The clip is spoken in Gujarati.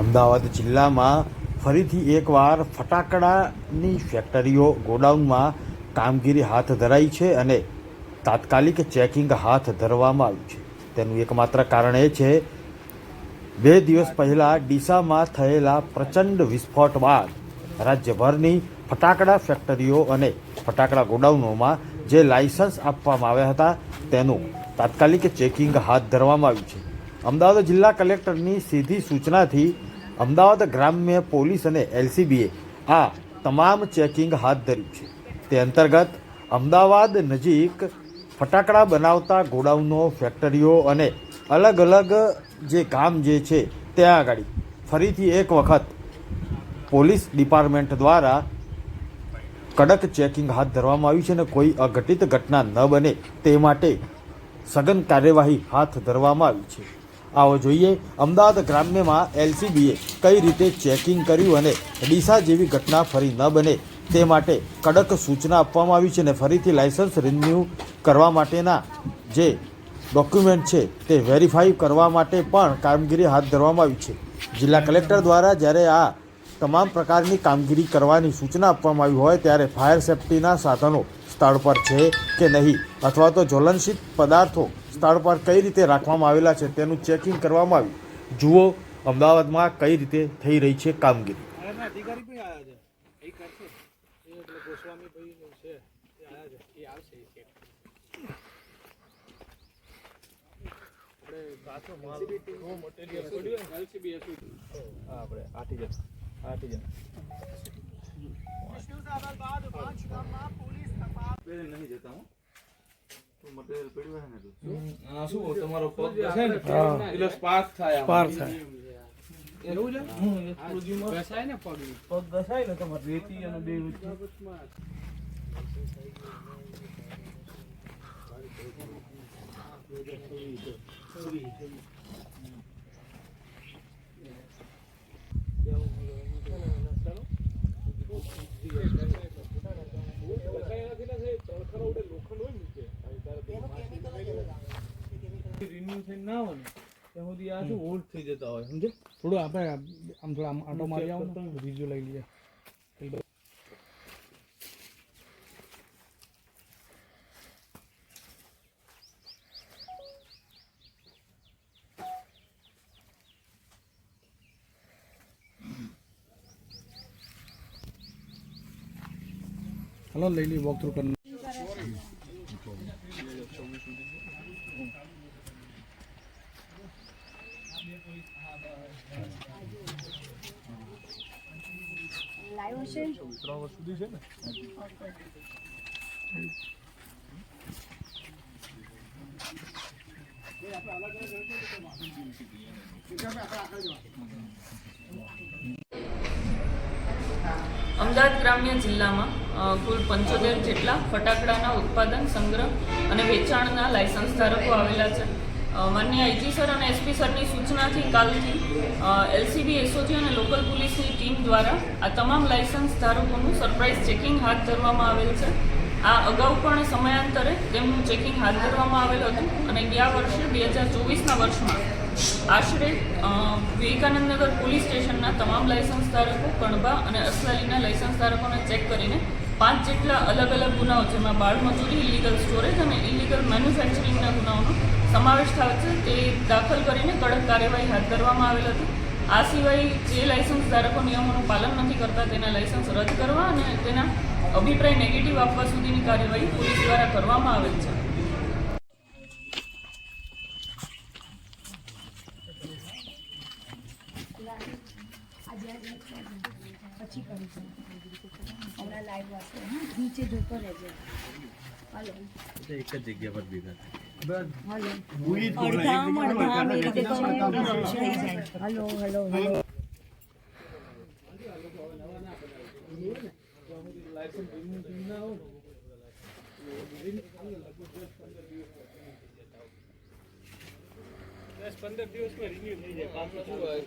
અમદાવાદ જિલ્લામાં ફરીથી એકવાર ફટાકડાની ફેક્ટરીઓ ગોડાઉનમાં કામગીરી હાથ ધરાઈ છે અને તાત્કાલિક ચેકિંગ હાથ ધરવામાં આવ્યું છે. તેનું એકમાત્ર કારણ એ છે, બે દિવસ પહેલાં ડીસામાં થયેલા પ્રચંડ વિસ્ફોટ બાદ રાજ્યભરની ફટાકડા ફેક્ટરીઓ અને ફટાકડા ગોડાઉનોમાં જે લાયસન્સ આપવામાં આવ્યા હતા, તેનું તાત્કાલિક ચેકિંગ હાથ ધરવામાં આવ્યું છે. અમદાવાદ જિલ્લા કલેક્ટરની સીધી સૂચનાથી અમદાવાદ ગ્રામ્ય પોલીસ અને એલસીબીએ આ તમામ ચેકિંગ હાથ ધર્યું છે. તે અંતર્ગત અમદાવાદ નજીક ફટાકડા બનાવતા ગોડાઉનો, ફેક્ટરીઓ અને અલગ અલગ જે કામ જે છે, ત્યાં આગળ ફરીથી એક વખત પોલીસ ડિપાર્ટમેન્ટ દ્વારા કડક ચેકિંગ હાથ ધરવામાં આવ્યું છે અને કોઈ અઘટિત ઘટના ન બને તે માટે સઘન કાર્યવાહી હાથ ધરવામાં આવી છે. આવો જોઈએ. અમદાવાદ ગ્રામ્યમાં એલસીબીએ કઈ રીતે ચેકિંગ કર્યું અને ડીસા જેવી ઘટના ફરી ન બને તે માટે કડક સૂચના આપવામાં આવી છે અને ફરીથી લાયસન્સ રિન્યૂ કરવા માટેના જે ડોક્યુમેન્ટ છે તે વેરીફાઈ કરવા માટે પણ કામગીરી હાથ ધરવામાં આવી છે. જિલ્લા કલેક્ટર દ્વારા જ્યારે આ તમામ પ્રકારની કામગીરી કરવાની સૂચના આપવામાં આવી હોય ત્યારે ફાયર સેફટીના સાધનો સ્થળ પર છે કે નહીં? અથવા તો જ્વલનશીલ પદાર્થો સ્થળ પર કઈ રીતે રાખવામાં આવેલા છે તેનું ચેકિંગ કરવામાં આવ્યું. જુઓ અમદાવાદમાં કઈ રીતે થઈ રહી છે કામગીરી. આપણે આઠી આઠી જણ નહીં જતા હું તો મટીરિયલ પડ્યું હોય ને તો આ શું તમારો પગ છે ને? એટલે સ્પાર્ક થાય સ્પાર્ક થાય. એવું છે? ઘસાય ને પગ પગ ઘસાય ને તમારે રેતી અને બે રિન્યુ થઈને ના હોય ને ત્યાં સુધી આ શું ઓલ્ડ થઈ જતા હોય સમજે? થોડું આપણે આમ થોડા આમ આટો મારી આવો ને રીઝ્યુ લઈ લઈએ. હલો લઈ લઈએ વોક થ્રુ અમદાવાદ ગ્રામ્ય જિલ્લામાં કુલ પંચોતેર જેટલા ફટાકડાના ઉત્પાદન સંગ્રહ અને વેચાણના લાયસન્સ ધારકો આવેલા છે. માન્ય આઈજી સર અને એસપી સરની સૂચનાથી કાલથી એલસીબી, એસઓજી અને લોકલ પોલીસની ટીમ દ્વારા આ તમામ લાયસન્સ ધારકોનું સરપ્રાઇઝ ચેકિંગ હાથ ધરવામાં આવેલ છે. આ અગાઉ પણ સમયાંતરે તેમનું ચેકિંગ હાથ ધરવામાં આવેલ હતું અને ગયા વર્ષે બે હજાર ચોવીસના વર્ષમાં આશરે વિવેકાનંદનગર પોલીસ સ્ટેશનના તમામ લાયસન્સ ધારકો કણબા અને અસલાલીના લાયસન્સ ધારકોને ચેક કરીને પાંચ જેટલા અલગ અલગ ગુનાઓ જેમાં બાળમજૂરી ઇલીગલ સ્ટોરેજ અને ઇલીગલ મેન્યુફેક્ચરિંગના ગુનાઓનો સમાવેશ થાય છે, તે દાખલ કરીને કડક કાર્યવાહી હાથ ધરવામાં આવેલ હતી. આ સિવાય જે લાયસન્સ ધારકો નિયમોનું પાલન નથી કરતા, તેના લાયસન્સ રદ કરવા અને તેના અભિપ્રાય નેગેટિવ આપવા સુધીની કાર્યવાહી પોલીસ દ્વારા કરવામાં આવેલ છે. પછી કરી લાઈવ વાંચો હા નીચે જોતો રહેજો હલો એક જ જગ્યા પર ભેગા હલો અડધામ અડધામ એ રીતે તો થઈ જાય hello hello hello licence renew થઈને ના હોય ને દસ પંદર દિવસમાં રિન્યુ થઈ જાય પાછું શું હોય